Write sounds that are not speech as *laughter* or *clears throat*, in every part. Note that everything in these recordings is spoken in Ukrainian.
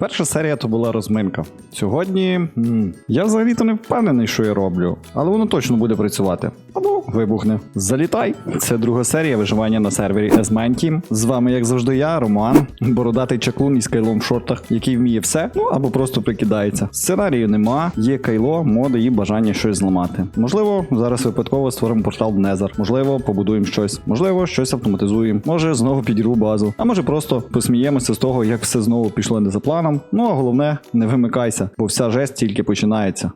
Перша серія то була розминка. Сьогодні м, я взагалі-то не впевнений, що я роблю, але воно точно буде працювати. Або вибухне. Залітай! Це друга серія виживання на сервері Esman Team. З вами, як завжди, я, Роман, бородатий чаклун із кайлом в шортах, який вміє все, ну або просто прикидається. Сценарію нема, є кайло, моди і бажання щось зламати. Можливо, зараз випадково створимо портал в Незер. Можливо, побудуємо щось. Можливо, щось автоматизуємо. Може, знову підірву базу. А може просто посміємося з того, як все знову пішло не за планом. Ну а головне, не вимикайся, бо вся жесть тільки починається.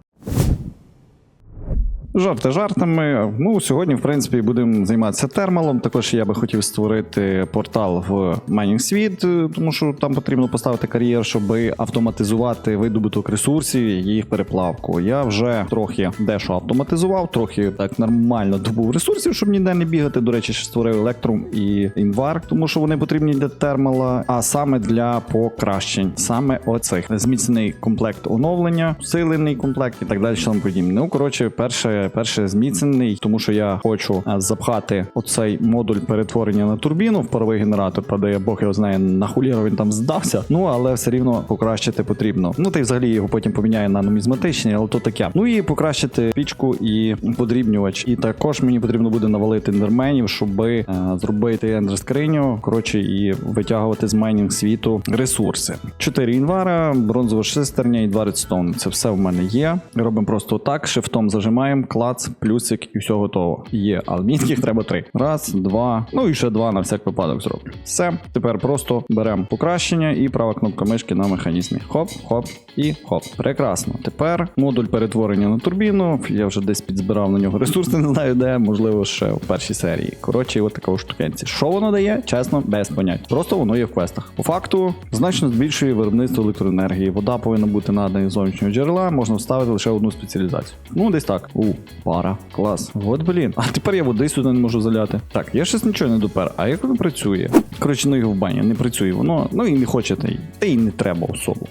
Жарти жартами. Ну, сьогодні, в принципі, будемо займатися термалом. Також я би хотів створити портал в майнінг світ, е, тому що там потрібно поставити кар'єр, щоб автоматизувати видобуток ресурсів і їх переплавку. Я вже трохи дещо автоматизував, трохи так нормально добув ресурсів, щоб ніде не бігати. До речі, ще створив електрум і інвар, тому що вони потрібні для термала, а саме для покращень. Саме оцих зміцнений комплект оновлення, усилений комплект і так далі. Тому подібне. Ну коротше, перше, перше зміцнений, тому що я хочу запхати оцей модуль перетворення на турбіну в паровий генератор. Правда, я Бог його знає, на хуліру він там здався. Ну але все рівно покращити потрібно. Ну та й взагалі його потім поміняє на нумізматичний, але то таке. Ну і покращити пічку і подрібнювач. І також мені потрібно буде навалити ендерменів, щоб е, зробити ендер скриню. Коротше, і витягувати з майнінг світу ресурси. Чотири інвара, бронзова шестерня і два редстоун. Це все в мене є. Робимо просто так, шифтом зажимаємо, клац, плюсик і все готово. Є, але мені їх треба три. Раз, два, ну і ще два на всяк випадок зроблю. Все. Тепер просто беремо покращення і права кнопка мишки на механізмі. Хоп, хоп і хоп. Прекрасно. Тепер модуль перетворення на турбіну. Я вже десь підзбирав на нього ресурси, *laughs* не знаю де, можливо, ще в першій серії. Коротше, от така штукенці. Що воно дає? Чесно, без понять. Просто воно є в квестах. По факту, значно збільшує виробництво електроенергії. Вода повинна бути надана з зовнішнього джерела, можна вставити лише одну спеціалізацію. Ну, десь так. У, пара. Клас. От блін. А тепер я води сюди не можу заляти. Так, я щось нічого не допер. А як воно працює? Коротше, ну його в бані, не працює воно. Ну і не хоче та й. Й не треба особо.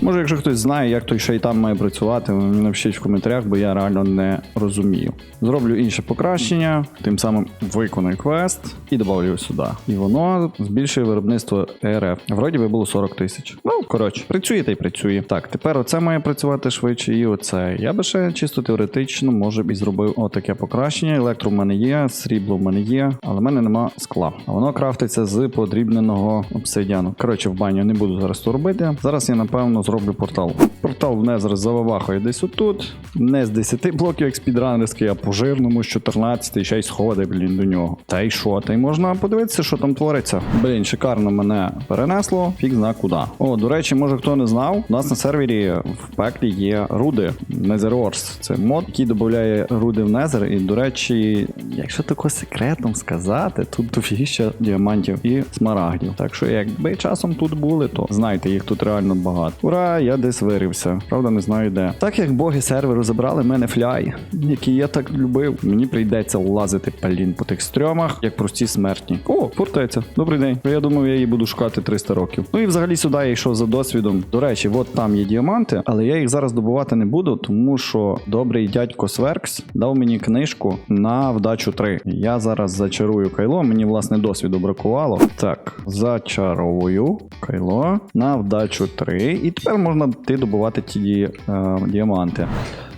Може, якщо хтось знає, як той шайтан має працювати, напишіть в коментарях, бо я реально не розумію. Зроблю інше покращення, тим самим виконую квест і додавлю його сюди. І воно збільшує виробництво РФ. Вроді би було 40 тисяч. Ну, коротше, працює та й працює. Так, тепер оце має працювати швидше, і оце. Я би ще чисто теоретично, може б і зробив отаке покращення. Електро в мене є, срібло в мене є, але в мене нема скла. А воно крафтиться з подрібненого обсидіану. Коротше, в баню не буду зараз то робити. Зараз я напевно зроблю портал. Портал в Незер завивахає десь отут. Не з 10 блоків як спідранерський, а по жирному з 14 ще й сходи, блін, до нього. Та й що? Та й можна подивитися, що там твориться. Блін, шикарно мене перенесло, фіг зна куди. О, до речі, може хто не знав, у нас на сервері в пеклі є руди. Nether Ores. Це мод, який додає руди в Незер. І, до речі, якщо тако секретом сказати, тут дофігіща діамантів і смарагдів. Так що, якби часом тут були, то знайте, їх тут реально багато. Ура, я десь вирився. Правда, не знаю де. Так як боги серверу забрали мене фляй, який я так любив, мені прийдеться лазити палін по тих стрьомах, як прості смертні. О, фортеця. Добрий день. Я думав, я її буду шукати 300 років. Ну і взагалі сюди я йшов за досвідом. До речі, от там є діаманти, але я їх зараз добувати не буду, тому що добрий дядько Сверкс дав мені книжку на вдачу 3. Я зараз зачарую кайло, мені власне досвіду бракувало. Так, зачаровую кайло на вдачу 3. І тепер можна йти добувати ті е, діаманти.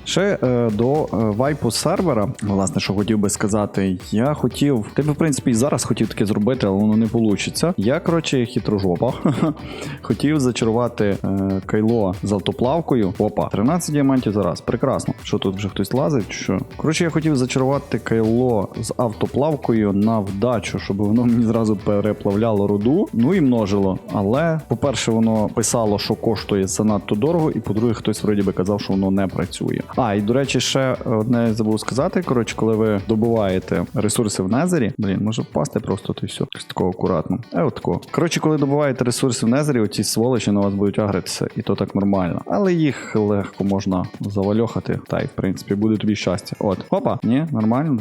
Ще е, до е, вайпу сервера, власне, що хотів би сказати, я хотів, ти в принципі, і зараз хотів таке зробити, але воно не вийде. Я, коротше, хитрожопа. *laughs* хотів зачарувати е, кайло з автоплавкою. Опа, 13 діамантів зараз. Прекрасно. Що тут вже хтось лазить? Що? Коротше, я хотів зачарувати кайло з автоплавкою на вдачу, щоб воно мені зразу переплавляло руду, ну і множило. Але, по-перше, воно писало, що коштує занадто дорого, і по-друге, хтось вроді би казав, що воно не працює. А, і до речі, ще одне забув сказати. Коротше, коли ви добуваєте ресурси в Незері, блін, може впасти просто то й все. Такого акуратно. Е, от такого. Коротше, коли добуваєте ресурси в Незері, оці сволочі на вас будуть агритися, і то так нормально. Але їх легко можна завальохати, та й в принципі буде тобі щастя. От, опа, ні, нормально.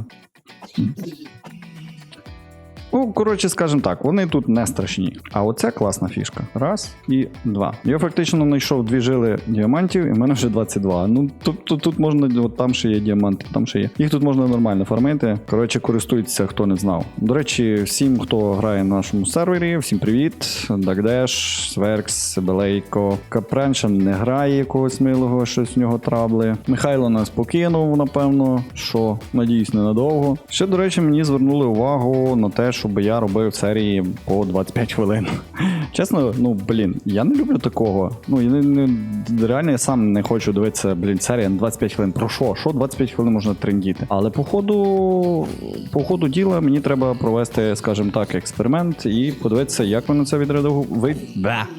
Ну, коротше, скажімо так, вони тут не страшні. А оце класна фішка. Раз і два. Я фактично знайшов дві жили діамантів, і в мене вже 22. Ну, тобто тут можна, от там ще є діаманти, там ще є. Їх тут можна нормально фармити. Коротше, користуйтеся, хто не знав. До речі, всім, хто грає на нашому сервері, всім привіт. Дагдеш, Сверкс, Себелейко. Капренша не грає якогось милого, щось в нього трабли. Михайло нас покинув, напевно, що надіюсь, ненадовго. Ще, до речі, мені звернули увагу на те, щоб я робив серії по 25 хвилин. *laughs* Чесно, ну блін, я не люблю такого. Ну я не, не реально я сам не хочу дивитися, блін, серія на 25 хвилин. Про що? Що 25 хвилин можна трендіти? Але по ходу, по ходу діла мені треба провести, скажімо так, експеримент і подивитися, як ви на це відреагуєте.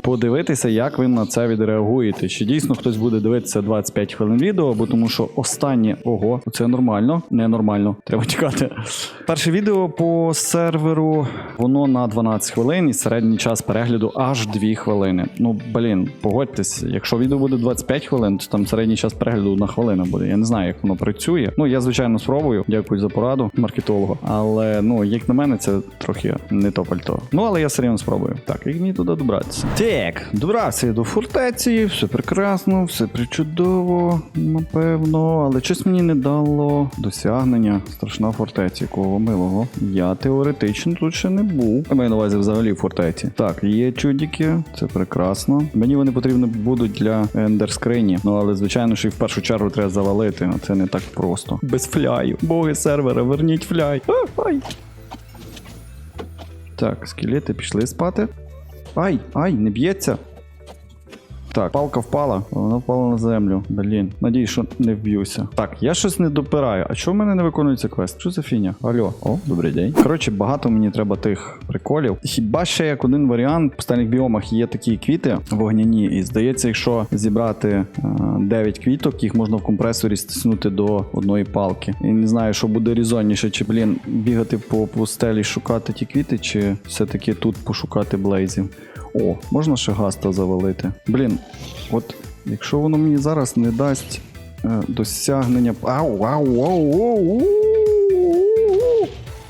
Подивитися, як ви на це відреагуєте. Чи дійсно хтось буде дивитися 25 хвилин відео, бо тому що останнє ого, це нормально, ненормально. Треба чекати. Перше відео по серверу, воно на 12 хвилин і середній час перегляду аж 2 хвилини. Ну, блін, погодьтесь, якщо відео буде 25 хвилин, то там середній час перегляду одна хвилина буде. Я не знаю, як воно працює. Ну, я звичайно спробую. Дякую за пораду маркетологу. Але ну, як на мене, це трохи не то пальто. Ну, але я все рівно спробую. Так, як мені туди добратися? Так, добрався я до фортеці, все прекрасно, все причудово, напевно, але щось мені не дало досягнення. Страшна фортеця, якого милого. Я теоретично тут ще не був. Я маю на увазі взагалі в фортеці. Так, є чудики, це прекрасно. Мені вони потрібні будуть для ендерскрині. Ну але звичайно, що і в першу чергу треба завалити. а Це не так просто. Без фляю. Боги сервера, верніть фляй. А, ай. Так, скелети пішли спати. Ай, ай, не б'ється. Так, палка впала, вона впала на землю. Блін, надіюсь, що не вб'юся. Так, я щось не допираю. А чого в мене не виконується квест? Що за фіня? Алло, о, добрий день. Коротше, багато мені треба тих приколів. Хіба ще як один варіант в останніх біомах є такі квіти вогняні, і здається, якщо зібрати е, 9 квіток, їх можна в компресорі стиснути до одної палки. І не знаю, що буде різонніше, чи блін бігати по пустелі, шукати ті квіти, чи все-таки тут пошукати блейзів. О, можна ще гаста завалити. Блін, от якщо воно мені зараз не дасть е, досягнення. Ау, ау, ау, ау.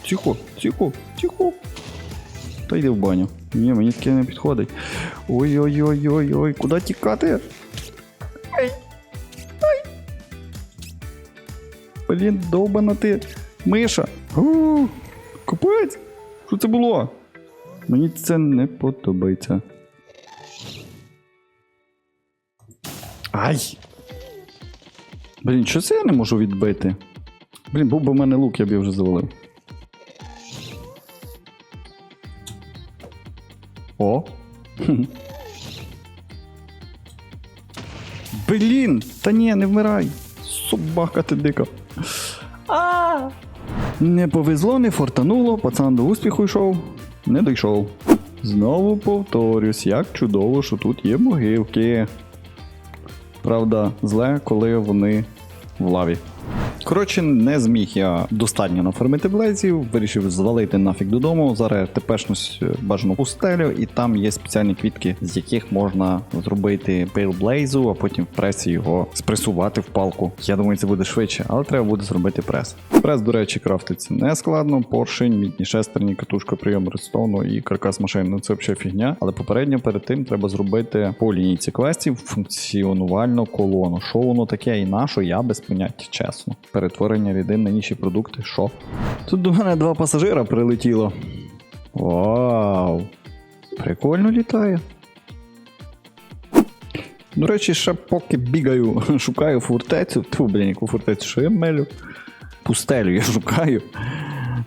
Тихо, тихо, тихо. Та йди в баню. Ні, мені таке не підходить. Ой-ой-ой-ой-ой, куди тікати? Ай. Ай. Блін, довбана ти. Миша. Капець. Що це було? Мені це не подобається. Ай! Блін, що це я не можу відбити? Блін, був би в мене лук, я б його вже завалив. О! *laughs* Блін! Та ні, не вмирай! Собака ти дика. А! Не повезло, не фортануло, пацан до успіху йшов, не дійшов. Знову повторюсь, як чудово, що тут є могилки. Правда, зле, коли вони в лаві. Коротше, не зміг я достатньо нафармити блейзів, вирішив звалити нафіг додому. Зараз тепешнусь бажану пустелю, і там є спеціальні квітки, з яких можна зробити пейл блейзу, а потім в пресі його спресувати в палку. Я думаю, це буде швидше, але треба буде зробити прес. Прес, до речі, крафтиться не складно. Поршень, мідні шестерні, катушка, прийом редстоуну і каркас машин. Ну це взагалі фігня. Але попередньо перед тим треба зробити по лінійці квестів функціонувальну колону. Що воно таке і на що, я без поняття, чесно. Перетворення рідин на інші продукти. Що? Тут до мене два пасажира прилетіло. Вау! Прикольно літає. До речі, ще поки бігаю, шукаю фортецю. Тьфу, блін, яку фортецю, що я мелю? Пустелю я шукаю,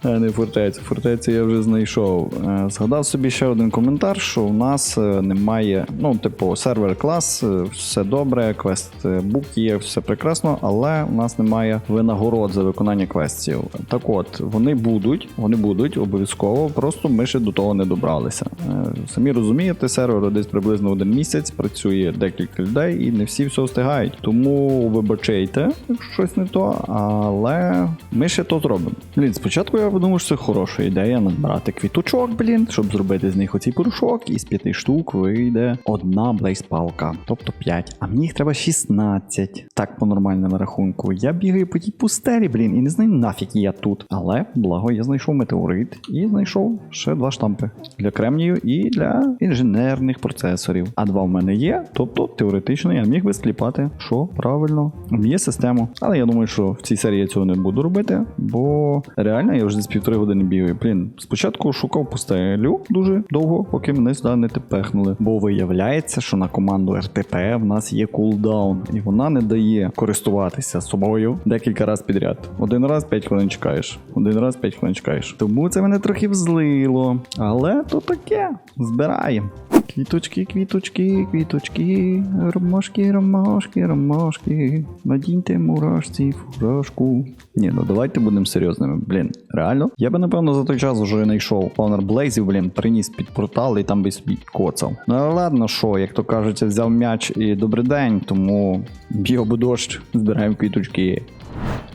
не фортецю. Фортецю я вже знайшов. Е, Згадав собі ще один коментар, що у нас е, немає, ну, типу, сервер клас, е, все добре, квест е, бук є, все прекрасно, але у нас немає винагород за виконання квестів. Так от, вони будуть, вони будуть обов'язково, просто ми ще до того не добралися. Е, Самі розумієте, сервер десь приблизно один місяць, працює декілька людей і не всі все встигають. Тому вибачайте, якщо щось не то, але ми ще то зробимо. Блін, спочатку я я думаю, що це хороша ідея назбирати квіточок, блін, щоб зробити з них оцей порошок, і з п'яти штук вийде одна блейспалка, тобто 5. А мені їх треба 16. Так, по нормальному рахунку. Я бігаю по тій пустелі, блін, і не знаю нафіг я тут. Але благо, я знайшов метеорит і знайшов ще два штампи для кремнію і для інженерних процесорів. А два в мене є, тобто теоретично я міг би скліпати, що правильно є систему. Але я думаю, що в цій серії я цього не буду робити, бо реально я вже з півтори години бігаю. Блін, спочатку шукав пустелю дуже довго, поки мене сюди не тепехнули. Бо виявляється, що на команду РТП в нас є кулдаун, і вона не дає користуватися собою декілька разів підряд. Один раз 5 хвилин чекаєш, один раз 5 хвилин чекаєш. Тому це мене трохи взлило. Але то таке. Збираємо. Квіточки, квіточки, квіточки, ромашки, ромашки, ромашки. Надіньте мурашці фуражку. Ні, ну давайте будемо серйозними. Блін, реально? Я би напевно за той час вже знайшов планер Блейзів, блін, приніс під портал і там би собі коцав. Ну але ладно, що, як то кажеться, взяв м'яч і добрий день, тому б'є бо дощ, збираємо квіточки.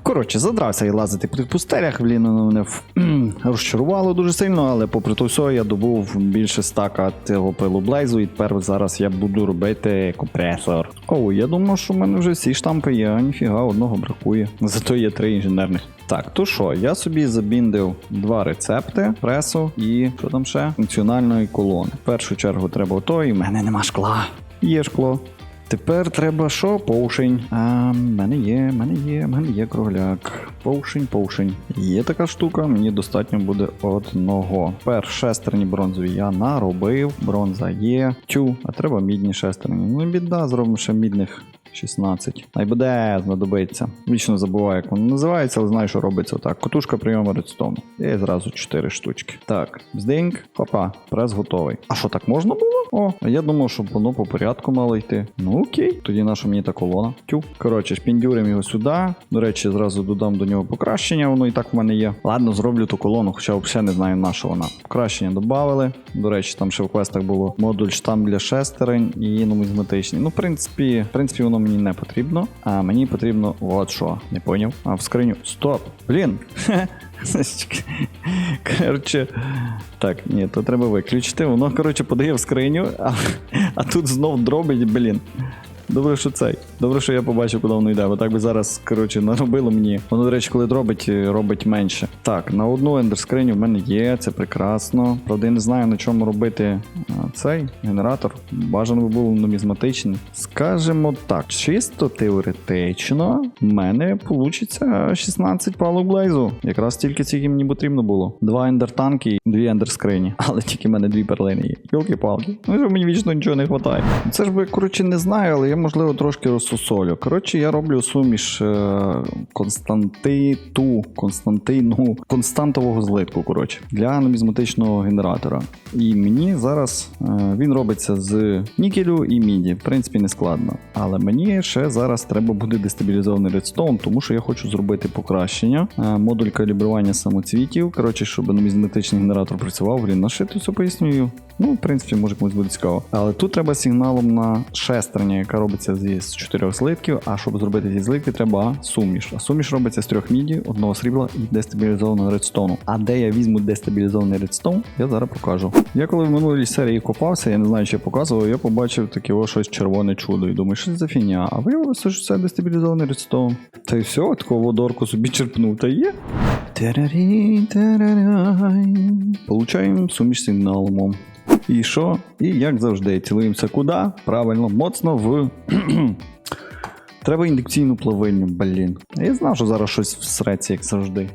Коротше, задрався я лазити по тих пустелях, блін, мене в- *clears throat* розчарувало дуже сильно, але попри то все, я добув більше стака цього пилу Блейзу, і тепер зараз я буду робити компресор. О, я думав, що в мене вже всі штампи є, а ніфіга, одного бракує. Зато є три інженерних. Так, то що, я собі забіндив два рецепти, пресу і що там ще? Функціональної колони. В першу чергу треба ото, і в мене нема шкла. Є шкло. Тепер треба що? Поушень. А, мене є, мене є, мене є кругляк. Поушень, поушень. Є така штука, мені достатньо буде одного. Тепер шестерні бронзові я наробив. Бронза є. Тю, а треба мідні шестерні. Ну, біда, зробимо ще мідних. 16. Най буде знадобиться. Вічно забуваю, як воно називається, але знаю, що робиться так. Котушка прийому редстоуну. І зразу 4 штучки. Так, бздинг, хопа, прес готовий. А що так можна було? О, я думав, щоб воно по порядку мало йти. Ну окей, тоді наша мені та колона. Тю. Коротше, шпіндюримо його сюди. До речі, зразу додам до нього покращення, воно і так в мене є. Ладно, зроблю ту колону, хоча взагалі не знаю на що вона. Покращення додали. До речі, там ще в квестах було модуль штамп для шестерень і нумізматичний. Ну, в принципі, в принципі, воно мені не потрібно. А мені потрібно от що. Не поняв. А в скриню. Стоп! Блін! *laughs* Коротше, так, ні, то треба виключити. Воно, коротше, подає в скриню, а, а тут знов дробить, блін. Добре, що цей. Добре, що я побачив, куди воно йде. Бо так би зараз, коротше, наробило мені. Воно, до речі, коли дробить, е, робить менше. Так, на одну ендерскриню в мене є, це прекрасно. Правда, я не знаю, на чому робити а, цей генератор. Бажано би був нумізматичний. Скажемо так, чисто теоретично, в мене вийде 16 палок блейзу. Якраз тільки скільки мені потрібно було. Два ендертанки і дві ендерскрині. *laughs* Але тільки в мене дві перлини є. Йолки-палки. Ну що мені вічно нічого не вистачає. Це ж би, коротше, не знаю, але я можливо трошки розсусолю. Коротше, я роблю суміш е, константиту, константину, константового злитку, коротше, для нумізматичного генератора. І мені зараз він робиться з нікелю і міді. В принципі, не складно. Але мені ще зараз треба буде дестабілізований редстоун, тому що я хочу зробити покращення. Е, модуль калібрування самоцвітів. Коротше, щоб нумізматичний генератор працював, блін, нашити все пояснюю. Ну, в принципі, може комусь буде цікаво. Але тут треба сигналом на шестерня, яка робиться зі з чотирьох злитків. А щоб зробити ці злитки, треба суміш. А суміш робиться з трьох міді, одного срібла і дестабілізованого редстоуну. А де я візьму дестабілізований редстоун, я зараз покажу. Я коли в минулій серії копався, я не знаю, чи я показував, я побачив таке о щось червоне чудо. І думаю, що це за фігня? А виявилося, що це дестабілізований редстоун. Та й все, такого водорку собі черпнув, та є. Тарарай. Получаємо суміш сигналом. І що? І як завжди, цілуємося куди? Правильно, моцно в. *clears throat* Треба індукційну плавильню, блін. Я знав, що зараз щось всреться, як завжди.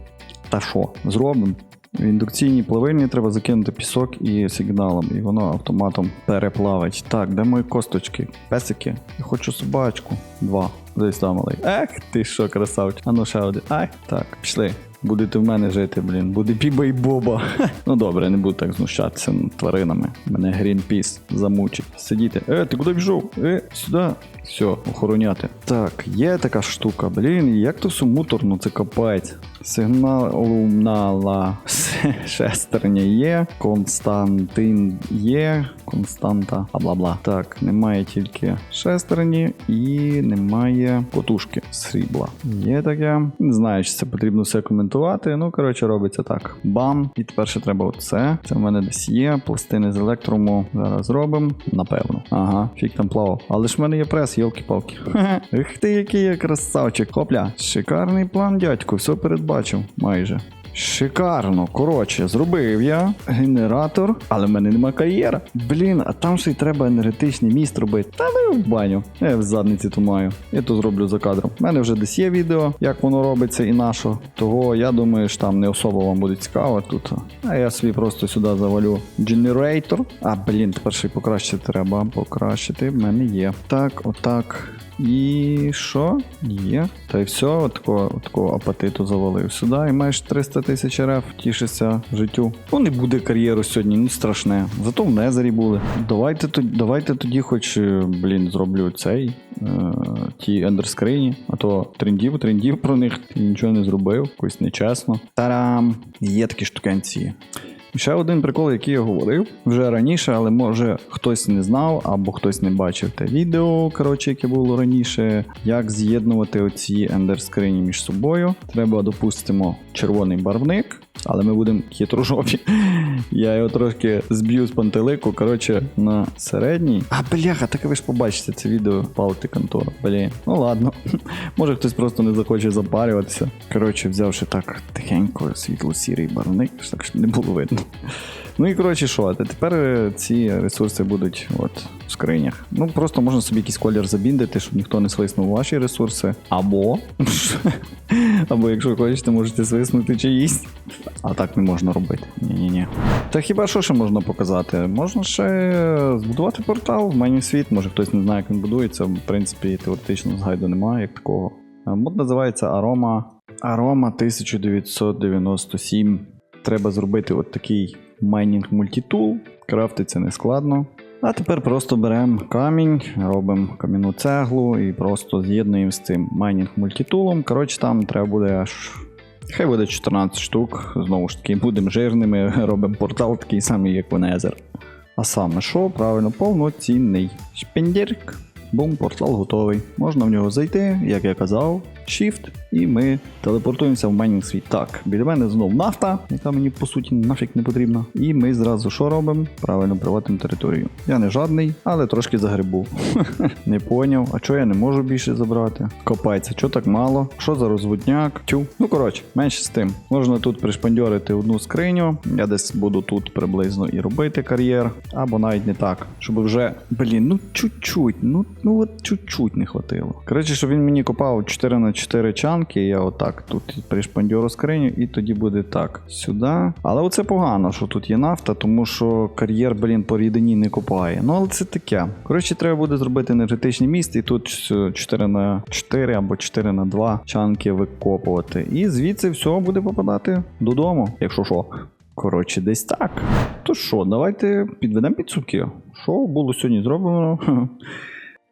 Та що, зробимо? В індукційній плавильні треба закинути пісок і сигналом, і воно автоматом переплавить. Так, де мої косточки? Песики? Я хочу собачку. Два. Десь там малий. Ех, ти що, красавчик. А ну ще один. Ай, так, пішли. Будете в мене жити, блін. Буде Біба і Боба. *laughs* ну добре, не буду так знущатися тваринами. Мене Грінпіс замучить. Сидіти. Е, ти куди пішов? Е, сюди. Все, охороняти. Так, є така штука, блін, як то все муторно, це капець. Сигнала *laughs* шестерня є, Константин є, Константа, а бла бла. Так, немає тільки шестерні і немає потужки срібла. Є таке. Не знаю, чи це потрібно все коментувати. Ну, коротше, робиться так. Бам. І тепер ще треба оце. Це в мене десь є. Пластини з електрому. Зараз зробимо. Напевно. Ага, фік там плавав. Але ж в мене є прес, йолки-палки. Ех ти, який я красавчик. Хопля. Шикарний план, дядьку, все передбачив. Майже. Шикарно, коротше, зробив я генератор, але в мене нема кар'єра. Блін, а там ще й треба енергетичний міст робити. Та ну в баню. Я в задниці то маю. Я то зроблю за кадром. У мене вже десь є відео, як воно робиться і на що. Того я думаю, що там не особо вам буде цікаво тут. А я собі просто сюди завалю генератор. А, блін, тепер ще й покращити треба. Покращити. В мене є. Так, отак. І що? Є. Та й все, такого, от апатиту завалив сюди. І маєш 300 тисяч РФ, тішишся життю. Ну не буде кар'єру сьогодні, ну страшне. Зато в Незері були. Давайте тоді, давайте тоді, хоч, е, блін, зроблю цей. Е, ті ендерскрині, а то трендів, трендів про них нічого не зробив, якось нечесно. Тарам! Є такі штукенці. Ще один прикол, який я говорив вже раніше, але може хтось не знав або хтось не бачив те відео, коротше, яке було раніше. Як з'єднувати оці ендерскрині між собою. Треба, допустимо, червоний барвник, але ми будемо хитрожопі. Я його трошки зб'ю з пантелику, коротше, на середній. А бляха, так ви ж побачите це відео палити контору. Блін, ну ладно. Може хтось просто не захоче запарюватися. Коротше, взявши так тихенько світло-сірий барвник, так щоб не було видно. Ну і коротше, що, тепер е, ці ресурси будуть от в скринях. Ну просто можна собі якийсь колір забіндити, щоб ніхто не свиснув ваші ресурси. Або, *laughs* або якщо хочете, можете свиснути чиїсь. А так не можна робити. Ні-ні-ні. Та хіба що ще можна показати? Можна ще збудувати портал в мені світ, може хтось не знає, як він будується. В принципі, теоретично згайду немає як такого. Е, Мод називається Aroma. Aroma 1997. Треба зробити от такий майнінг мультитул. Крафтиться не складно. А тепер просто беремо камінь, робимо кам'яну цеглу і просто з'єднуємо з цим майнінг мультитулом. Коротше, там треба буде аж. Хай буде 14 штук. Знову ж таки, будемо жирними, *laughs* робимо портал такий самий, як в Незер. А саме що? Правильно, повноцінний. Шпендірк. Бум, портал готовий. Можна в нього зайти, як я казав, Shift, і ми телепортуємося в майнінг світ. Так, біля мене знов нафта, яка мені по суті нафіг не потрібна. І ми зразу що робимо? Правильно приватимо територію. Я не жадний, але трошки загребу. *laughs* не поняв, а чого я не можу більше забрати? Копається, що так мало? Що за розводняк? Тю. Ну коротше, менше з тим. Можна тут пришпандьорити одну скриню. Я десь буду тут приблизно і робити кар'єр, або навіть не так. Щоб вже, блін, ну чуть-чуть, ну, ну от чуть-чуть не хватило. Коротше, щоб він мені копав 4 на 4 чанки, я отак тут пришпандьору скриню, і тоді буде так. Сюди. Але оце погано, що тут є нафта, тому що кар'єр, блін, по рідині не копає. Ну, але це таке. Коротше, треба буде зробити енергетичний міст, і тут 4 на 4 або 4 на 2 чанки викопувати. І звідси все буде попадати додому, якщо що. Коротше, десь так. То що, давайте підведемо підсумки. Що було сьогодні зроблено?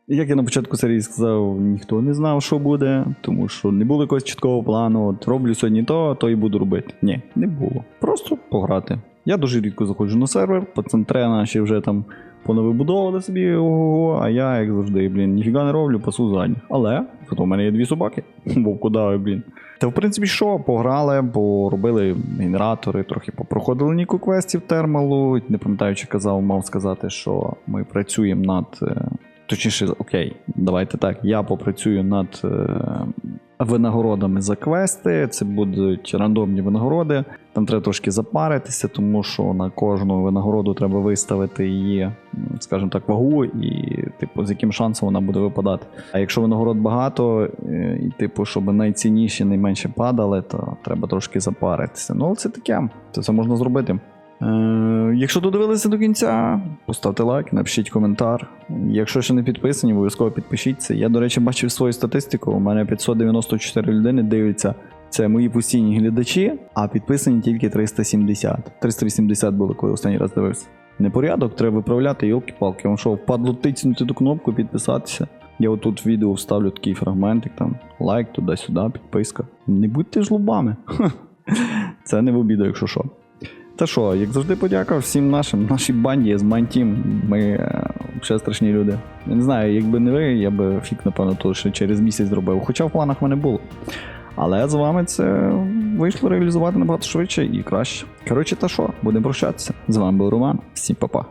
Як я на початку серії сказав, ніхто не знав, що буде, тому що не було якогось чіткого плану. От роблю сьогодні то, то і буду робити. Ні, не було. Просто пограти. Я дуже рідко заходжу на сервер, пацантре наші вже там понавибудовували собі ого, а я, як завжди, блін, ніфіга не роблю, пасу задні. Але зато в мене є дві собаки. *laughs* Бо блін. Та в принципі, що, пограли, поробили генератори, трохи попроходили ніку квестів термалу. Не пам'ятаю, чи казав, мав сказати, що ми працюємо над. Точніше, окей, давайте так. Я попрацюю над е, винагородами за квести. Це будуть рандомні винагороди. Там треба трошки запаритися, тому що на кожну винагороду треба виставити її, скажімо так, вагу і, типу, з яким шансом вона буде випадати. А якщо винагород багато, е, і, типу, щоб найцінніші найменше падали, то треба трошки запаритися. Ну, це таке, це все можна зробити. Е, якщо додивилися до кінця, поставте лайк, напишіть коментар. Якщо ще не підписані, обов'язково підпишіться. Я, до речі, бачив свою статистику. У мене 594 людини дивляться. Це мої постійні глядачі, а підписані тільки 370. 380 було, коли останній раз дивився. Непорядок, треба виправляти, йолки-палки. Вам що, впадло тицнути ту кнопку, підписатися. Я отут в відео вставлю такий фрагментик, там лайк туди-сюди, підписка. Не будьте жлобами. *laughs* Це не в обіду, якщо що. Та що, як завжди, подяка всім нашим, нашій банді з Мантім. Ми е, ще страшні люди. Я не знаю, якби не ви, я би фік, напевно, то ще через місяць зробив. Хоча в планах мене було. Але з вами це вийшло реалізувати набагато швидше і краще. Коротше, та що, будемо прощатися. З вами був Роман. Всім па-па.